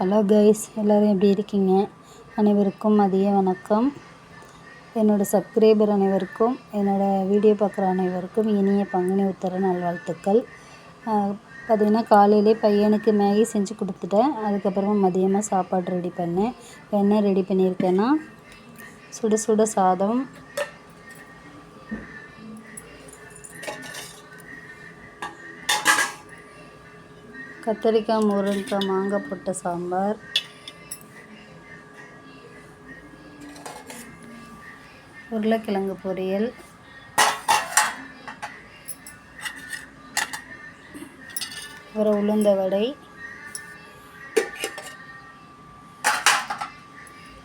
Hello guys எல்லோரும் எப்படி இருக்கீங்க? அனைவருக்கும் மதிய வணக்கம். என்னோடய சப்ஸ்கிரைபர் அனைவருக்கும் என்னோடய வீடியோ பார்க்குற அனைவருக்கும் இனிய பங்குனி உத்தர நல்வாழ்த்துக்கள். பார்த்திங்கன்னா காலையிலே பையனுக்கு மேகி செஞ்சு கொடுத்துட்டேன். அதுக்கப்புறமா மதியமாக சாப்பாடு ரெடி பண்ணேன். என்ன ரெடி பண்ணியிருக்கேன்னா சுட சுட சாதம் கத்திரிக்காய் முருங்கைக்காய் மாங்காய் போட்ட சாம்பார். உருளைக்கிழங்கு பொரியல். அப்புறம் உளுந்த வடை.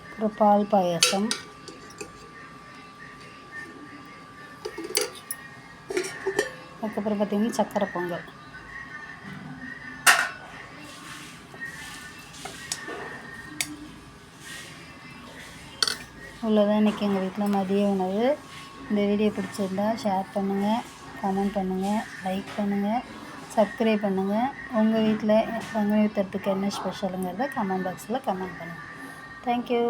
அப்புறம் பால் பாயசம். அதுக்கப்புறம் பார்த்திங்கன்னா சக்கரை பொங்கல். இவ்வளோதான் இன்றைக்கி எங்கள் வீட்டில் மதிய உணவு. இந்த வீடியோ பிடிச்சிருந்தா ஷேர் பண்ணுங்கள் கமெண்ட் பண்ணுங்கள் லைக் பண்ணுங்கள் சப்ஸ்கிரைப் பண்ணுங்கள் உங்கள் வீட்டில் பங்குனி உத்தரத்துக்கு என்ன ஸ்பெஷலுங்கிறத கமெண்ட் பாக்ஸில் கமெண்ட் பண்ணுங்கள் தேங்க்யூ